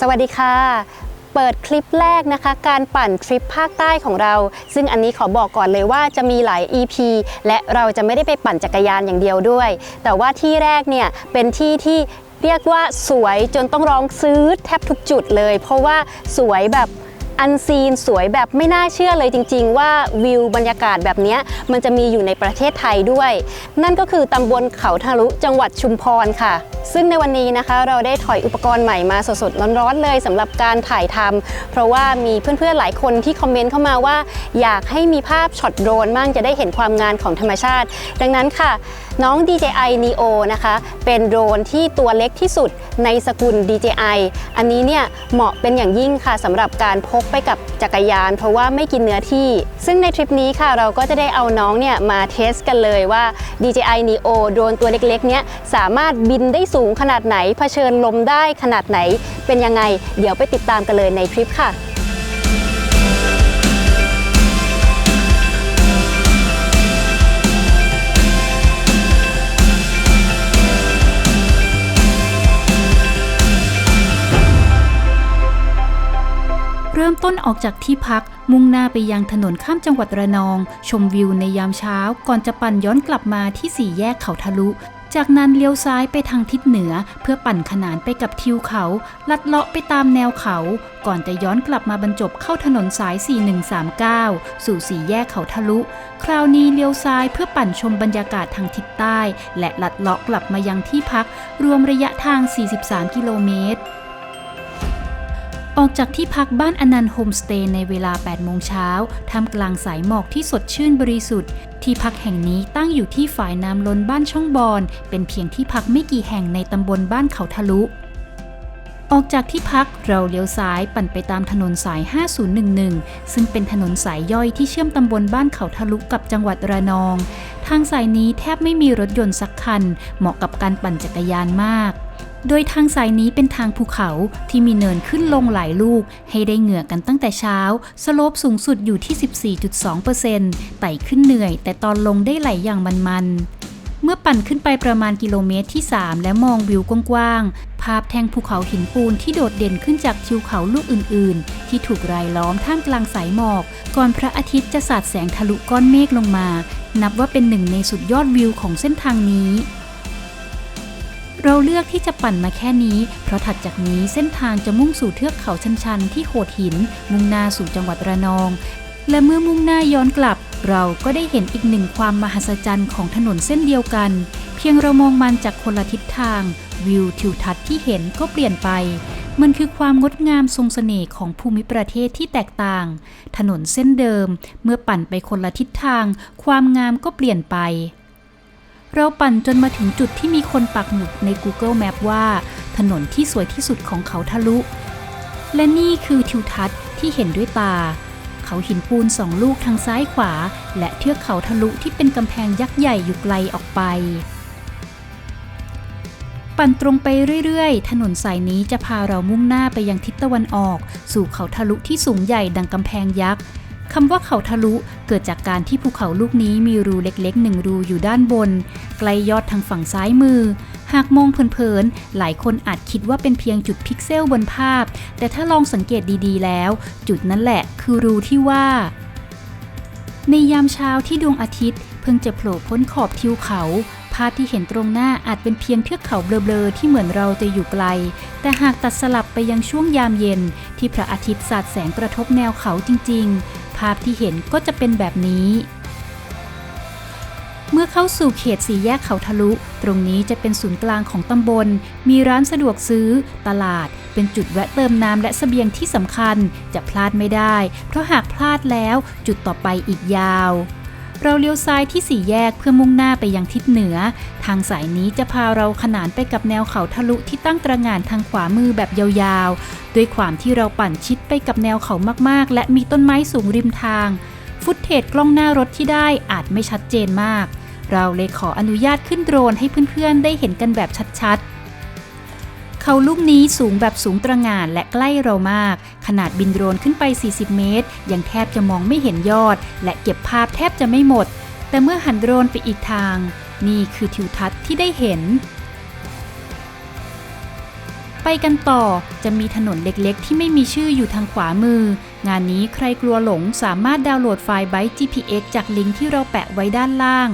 สวัสดีค่ะ เปิดคลิปแรกนะคะ การปั่นทริปภาคใต้ของเรา ซึ่งอันนี้ขอบอกก่อนเลยว่าจะมีหลาย EP และเราจะไม่ได้ไปปั่นจักรยานอย่างเดียวด้วย แต่ว่าที่แรกเนี่ยเป็นที่ที่เรียกว่าสวยจนต้องร้องซื้อแทบทุกจุดเลย เพราะว่าสวยแบบ อันซีนสวยแบบไม่น่าเชื่อเลยจริง ๆ ว่าวิวบรรยากาศแบบนี้มันจะมีอยู่ในประเทศไทยด้วย นั่นก็คือตำบลเขาทะลุจังหวัดชุมพรค่ะ ซึ่งในวันนี้นะคะเราได้ถอยอุปกรณ์ใหม่มาสดๆร้อนๆเลยสำหรับการถ่ายทำเพราะว่ามีเพื่อนๆหลายคนที่คอมเมนต์เข้ามาว่า อยากให้มีภาพช็อตโดรนมั่งจะได้เห็นความงานของธรรมชาติ ดังนั้นค่ะ น้อง DJI Neo นะคะ เป็นโดรนที่ตัวเล็กที่สุดในสกุล DJI อันนี้เนี่ยเหมาะเป็นอย่างยิ่งค่ะสำหรับการพกไปกับจักรยาน เพราะว่าไม่กินเนื้อที่ ซึ่งในทริปนี้ค่ะเราก็จะได้เอาน้องเนี่ยมาเทสกันเลยว่า DJI Neo โดรนตัวเล็กๆเนี้ยสามารถบินได้สูงขนาดไหนเผชิญลมได้ขนาดไหนเป็นยังไง เดี๋ยวไปติดตามกันเลยในทริปค่ะ ริ่มต้นออกจากที่พัก มุ่งหน้าไปยังถนนข้ามจังหวัดระนอง ชมวิวในยามเช้า ก่อนจะปั่นย้อนกลับมาที่สี่แยกเขาทะลุ จากนั้นเลี้ยวซ้ายไปทางทิศเหนือ เพื่อปั่นขนานไปกับทิวเขา ลัดเลาะไปตามแนวเขา ก่อนจะย้อนกลับมาบรรจบเข้าถนนสาย 4139 สู่สี่แยกเขาทะลุ คราวนี้เลี้ยวซ้ายเพื่อปั่นชมบรรยากาศทางทิศใต้ และลัดเลาะกลับมายังที่พัก รวมระยะทาง 43 กิโลเมตร ออกจากที่พักบ้านอนันต์โฮมสเตย์ในเวลา 8 โมงเช้าท่ามกลางสายหมอกที่สดชื่นบริสุทธิ์ ที่พักแห่งนี้ตั้งอยู่ที่ฝ่ายน้ำล้นบ้านช่องบอน เป็นเพียงที่พักไม่กี่แห่งในตำบลบ้านเขาทะลุ ออกจากที่พักเราเลี้ยวซ้ายปั่นไปตามถนนสาย 5011 ซึ่งเป็นถนนสายย่อยที่เชื่อมตำบลบ้านเขาทะลุกับจังหวัดระนอง ทางสายนี้แทบไม่มีรถยนต์สักคัน เหมาะกับการปั่นจักรยานมาก โดยทางสายนี้เป็นทางภูเขาที่มีเนินขึ้นลงหลายลูก ให้ได้เหงื่อกันตั้งแต่เช้า สโลปสูงสุดอยู่ที่ 14.2%ไต่ขึ้นเหนื่อย แต่ตอนลงได้ไหลอย่างมันๆเมื่อปั่นขึ้นไปประมาณกิโลเมตรที่ 3 และมองวิวกว้างๆ ภาพแท่งภูเขาหินปูนที่โดดเด่นขึ้นจากทิวเขาลูกอื่นๆ ที่ถูกรายล้อมท่ามกลางสายหมอก ก่อนพระอาทิตย์จะสาดแสงทะลุก้อนเมฆลงมา นับว่าเป็นหนึ่งในสุดยอดวิวของเส้นทางนี้ เราเลือกที่จะปั่นมาแค่นี้ เพราะถัดจากนี้เส้นทางจะมุ่งสู่เทือกเขาชันๆ ที่โขดหิน มุ่งหน้าสู่จังหวัดระนอง และเมื่อมุ่งหน้าย้อนกลับ เราก็ได้เห็นอีกหนึ่งความมหัศจรรย์ของถนนเส้นเดียวกัน เพียงเรามองมันจากคนละทิศทาง วิวทิวทัศน์ที่เห็นก็เปลี่ยนไปมันคือความงดงามทรงเสน่ห์ของภูมิประเทศที่แตกต่าง ถนนเส้นเดิม เมื่อปั่นไปคนละทิศทาง ความงามก็เปลี่ยนไป เราปั่นจนมาถึงจุดที่มีคนปักหมุดใน Google Map ว่า ถนนที่สวยที่สุดของเขาทะลุ และนี่คือทิวทัศน์ที่เห็นด้วยตา เขาหินปูนสองลูกทางซ้ายขวา และเทือกเขาทะลุที่เป็นกำแพงยักษ์ใหญ่อยู่ไกลออกไป ปั่นตรงไปเรื่อยๆ ถนนสายนี้จะพาเรามุ่งหน้าไปยังทิศตะวันออก สู่เขาทะลุที่สูงใหญ่ดังกำแพงยักษ์ คำว่าเขาทะลุเกิดจากการที่ภูเขาลูกนี้มีรูเล็กๆหนึ่งรูอยู่ด้านบน ใกล้ยอดทางฝั่งซ้ายมือ หากมองเผินๆ หลายคนอาจคิดว่าเป็นเพียงจุดพิกเซลบนภาพ แต่ถ้าลองสังเกตดีๆแล้ว จุดนั้นแหละคือรูที่ว่า ในยามเช้าที่ดวงอาทิตย์ เพิ่งจะโผล่พ้นขอบทิวเขาภาพที่เห็นตรงหน้าอาจเป็นเพียงเทือกเขาเบลอๆ ที่เหมือนเราจะอยู่ไกล แต่หากตัดสลับไปยังช่วงยามเย็น ที่พระอาทิตย์สาดแสงกระทบแนวเขาจริงๆ ภาพที่เห็นก็จะเป็นแบบนี้ เมื่อเข้าสู่เขตสี่แยกเขาทะลุ ตรงนี้จะเป็นศูนย์กลางของตำบล มีร้านสะดวกซื้อ ตลาด เป็นจุดแวะเติมน้ำและเสบียงที่สำคัญ จะพลาดไม่ได้ เพราะหากพลาดแล้วจุดต่อไปอีกยาว เราเลี้ยวซ้ายที่สี่แยกเพื่อมุ่งหน้าไปยังทิศเหนือ ทางสายนี้จะพาเราขนานไปกับแนวเขาทะลุที่ตั้งตระหง่านทางขวามือแบบยาวๆ ด้วยความที่เราปั่นชิดไปกับแนวเขามากๆ และมีต้นไม้สูงริมทาง ฟุตเทจกล้องหน้ารถที่ได้อาจไม่ชัดเจนมาก เราเลยขออนุญาตขึ้นโดรนให้เพื่อนๆ ได้เห็นกันแบบชัดๆ เขาลูกนี้สูงแบบสูงตระหง่านและใกล้เรามาก ขนาดบินโดรนขึ้นไป 40 เมตร ยังแทบจะมองไม่เห็นยอด และเก็บภาพแทบจะไม่หมด แต่เมื่อหันโดรนไปอีกทาง นี่คือทิวทัศน์ที่ได้เห็น ไปกันต่อจะมีถนนเล็กๆ ที่ไม่มีชื่ออยู่ทางขวามือ งานนี้ใครกลัวหลงสามารถดาวน์โหลดไฟล์ Byte GPX จากลิงก์ที่เราแปะไว้ด้านล่าง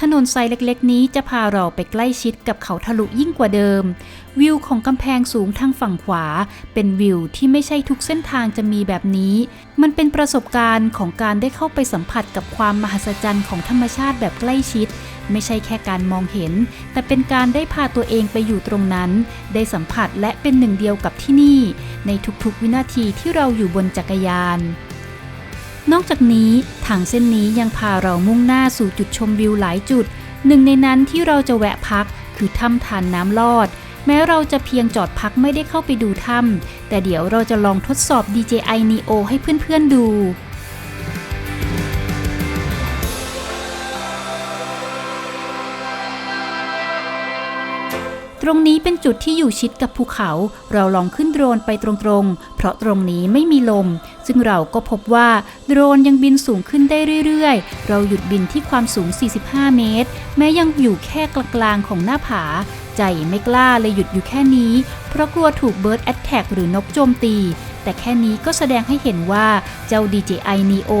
ถนนไซเล็กๆ นี้จะพาเราไปใกล้ชิดกับเขาทะลุยิ่งกว่าเดิม วิวของกำแพงสูงทางฝั่งขวา เป็นวิวที่ไม่ใช่ทุกเส้นทางจะมีแบบนี้ มันเป็นประสบการณ์ของการได้เข้าไปสัมผัสกับความมหัศจรรย์ของธรรมชาติแบบใกล้ชิด ไม่ใช่แค่การมองเห็น แต่เป็นการได้พาตัวเองไปอยู่ตรงนั้น ได้สัมผัสและเป็นหนึ่งเดียวกับที่นี่ ในทุกๆวินาทีที่เราอยู่บนจักรยาน นอกจากนี้ทางเส้นนี้ยังพาเรามุ่งหน้าสู่จุดชมวิวหลายจุด หนึ่งในนั้นที่เราจะแวะพักคือถ้ำทานน้ำลอด แม้เราจะเพียงจอดพักไม่ได้เข้าไปดูถ้ำแต่เดี๋ยวเราจะลองทดสอบ DJI Neo ให้เพื่อนๆดู ตรงนี้เป็นจุดที่อยู่ชิดกับภูเขา เราลองขึ้นโดรนไปตรงๆ เพราะตรงนี้ไม่มีลม ซึ่งเราก็พบว่าโดรนยังบินสูงขึ้นได้เรื่อยๆ เราหยุดบินที่ความสูง 45 เมตร แม้ยังอยู่แค่กลางๆของหน้าผา ใจไม่กล้าเลยหยุดอยู่แค่นี้ เพราะกลัวถูกเบิร์ดแอตแทกหรือนกโจมตี แต่แค่นี้ก็แสดงให้เห็นว่าเจ้า DJI Neo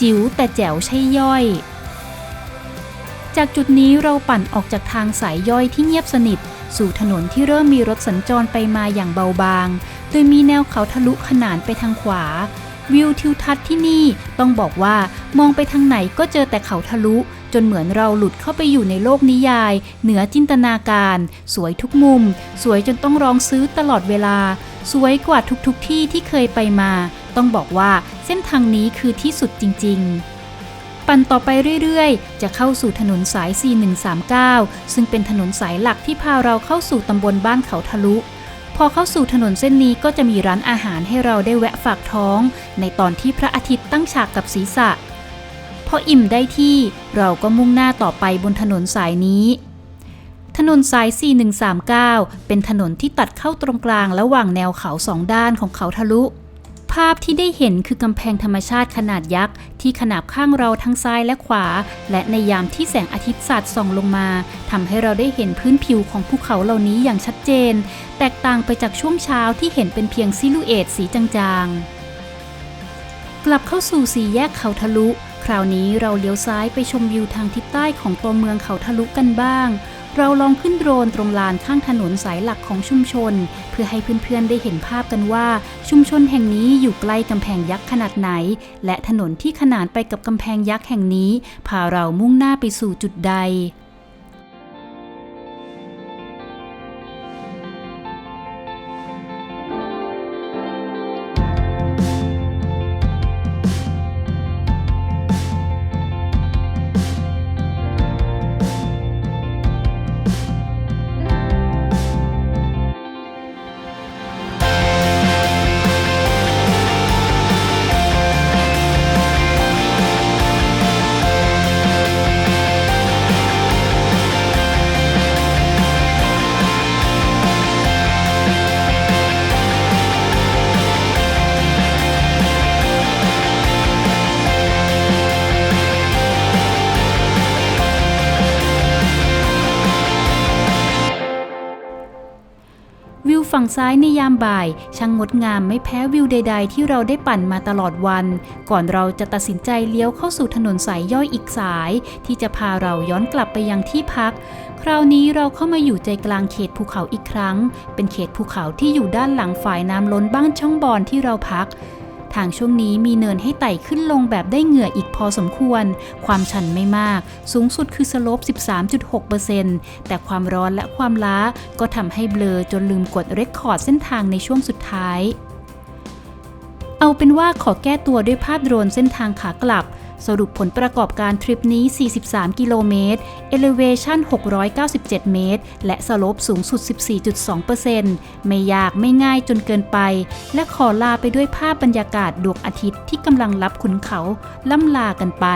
จิ๋วแต่แจ๋วใช่ย่อย จากจุดนี้เราปั่นออกจากทางสายย่อยที่เงียบสนิท สู่ถนนที่เริ่มมีรถสัญจรไปมาอย่างเบาบาง โดยมีแนวเขาทะลุขนานไปทางขวา วิวทิวทัศน์ที่นี่ต้องบอกว่ามองไปทางไหนก็เจอแต่เขาทะลุ จนเหมือนเราหลุดเข้าไปอยู่ในโลกนิยาย เหนือจินตนาการ สวยทุกมุม สวยจนต้องร้องซื้อตลอดเวลา สวยกว่าทุกๆทที่ที่เคยไปมา ต้องบอกว่าเส้นทางนี้คือที่สุดจริง ๆ ปั่นต่อไปเรื่อยๆ จะเข้าสู่ถนนสาย 4139 ซึ่งเป็นถนนสายหลักที่พาเราเข้าสู่ตำบลบ้านเขาทะลุ พอเข้าสู่ถนนเส้นนี้ก็จะมีร้านอาหารให้เราได้แวะฝากท้อง ในตอนที่พระอาทิตย์ตั้งฉากกับศีรษะ พออิ่มได้ที่เราก็มุ่งหน้าต่อไปบนถนนสายนี้ ถนนสาย 4139 เป็นถนนที่ตัดเข้าตรงกลางระหว่างแนวเขาสองด้านของเขาทะลุ ภาพที่ได้เห็นคือกำแพงธรรมชาติขนาดยักษ์ ที่ขนาบข้างเราทั้งซ้ายและขวา และในยามที่แสงอาทิตย์สาดส่องลงมาทำให้เราได้เห็นพื้นผิวของภูเขาเหล่านี้อย่างชัดเจน แตกต่างไปจากช่วงเช้าที่เห็นเป็นเพียงซิลูเอตสีจางๆ กลับเข้าสู่สี่แยกเขาทะลุ คราวนี้เราเลี้ยวซ้ายไปชมวิวทางทิศใต้ของตัวเมืองเขาทะลุกันบ้าง เราลองขึ้นโดรนตรงลานข้างถนนสายหลักของชุมชน เพื่อให้เพื่อนๆได้เห็นภาพกันว่า ชุมชนแห่งนี้อยู่ใกล้กำแพงยักษ์ขนาดไหน และถนนที่ขนานไปกับกำแพงยักษ์แห่งนี้ พาเรามุ่งหน้าไปสู่จุดใด ฝั่งซ้ายในยามบ่าย ช่างงดงามไม่แพ้วิวใด ๆ ที่เราได้ปั่นมาตลอดวัน ก่อนเราจะตัดสินใจเลี้ยวเข้าสู่ถนนสายย่อยอีกสาย ที่จะพาเราย้อนกลับไปยังที่พัก คราวนี้เราเข้ามาอยู่ใจกลางเขตภูเขาอีกครั้ง เป็นเขตภูเขาที่อยู่ด้านหลังฝ่ายน้ำล้นบ้านช่องบอนที่เราพัก ทางช่วงนี้มีเนินให้ไต่ขึ้นลงแบบได้เหงื่ออีกพอสมควร ความชันไม่มาก สูงสุดคือสโลป 13.6%แต่ความร้อนและความล้าก็ทำให้เบลอจนลืมกดเรคคอร์ดเส้นทางในช่วงสุดท้าย เอาเป็นว่าขอแก้ตัวด้วยภาพโดรนเส้นทางขากลับ สรุปผลประกอบการทริปนี้ 43 กิโลเมตร Elevation 697 เมตร และสโลปสูงสุด 14.2%ไม่ยากไม่ง่ายจนเกินไป และขอลาไปด้วยภาพบรรยากาศดวงอาทิตย์ที่กำลังรับขุนเขาล่ำลากันไป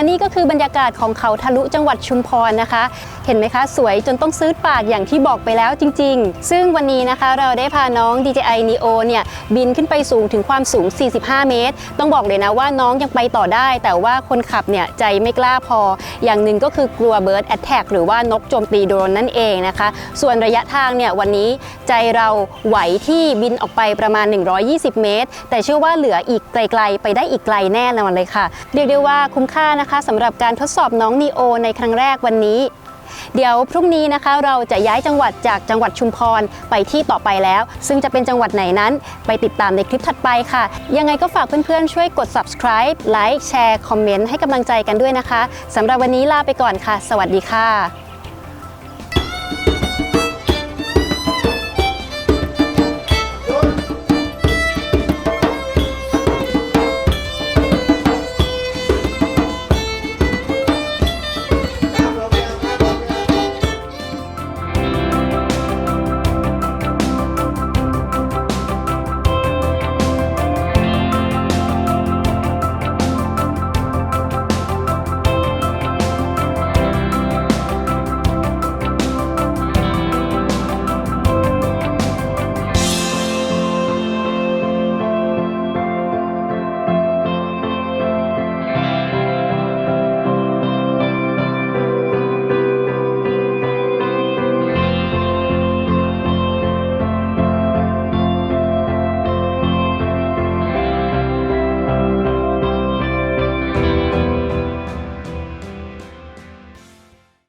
และนี่ก็ คือบรรยากาศของเขาทะลุจังหวัดชุมพรนะคะ เห็นไหมคะ สวยจนต้องซื้อปากอย่างที่บอกไปแล้วจริง ๆ ซึ่งวันนี้นะคะเราได้พาน้อง DJI Neo เนี่ยบินขึ้นไปสูงถึงความสูง 45 เมตร ต้องบอกเลยนะว่าน้องยังไปต่อได้ แต่ว่าคนขับเนี่ยใจไม่กล้าพอ อย่างหนึ่งก็คือกลัว Bird Attack หรือว่านกโจมตีโดรนนั่นเองนะคะ ส่วนระยะทางเนี่ยวันนี้ใจเราไหวที่บินออกไปประมาณ 120 เมตร แต่เชื่อว่าเหลืออีกไกลๆ ไปได้อีกไกลแน่นอนเลยค่ะ เรียกได้ว่าคุ้มค่านะคะสำหรับบการทดสอบน้องนีโอในครั้งแรกวันนี้ เดี๋ยวพรุ่งนี้นะคะเราจะย้ายจังหวัดจากจังหวัดชุมพรไปที่ต่อไปแล้ว ซึ่งจะเป็นจังหวัดไหนนั้น ไปติดตามในคลิปถัดไปค่ะ ยังไงก็ฝากเพื่อนๆ ช่วยกด subscribe ไลค์แชร์คอมเมนต์ให้กำลังใจกันด้วยนะคะสำหรับวันนี้ลาไปก่อนค่ะ สวัสดีค่ะ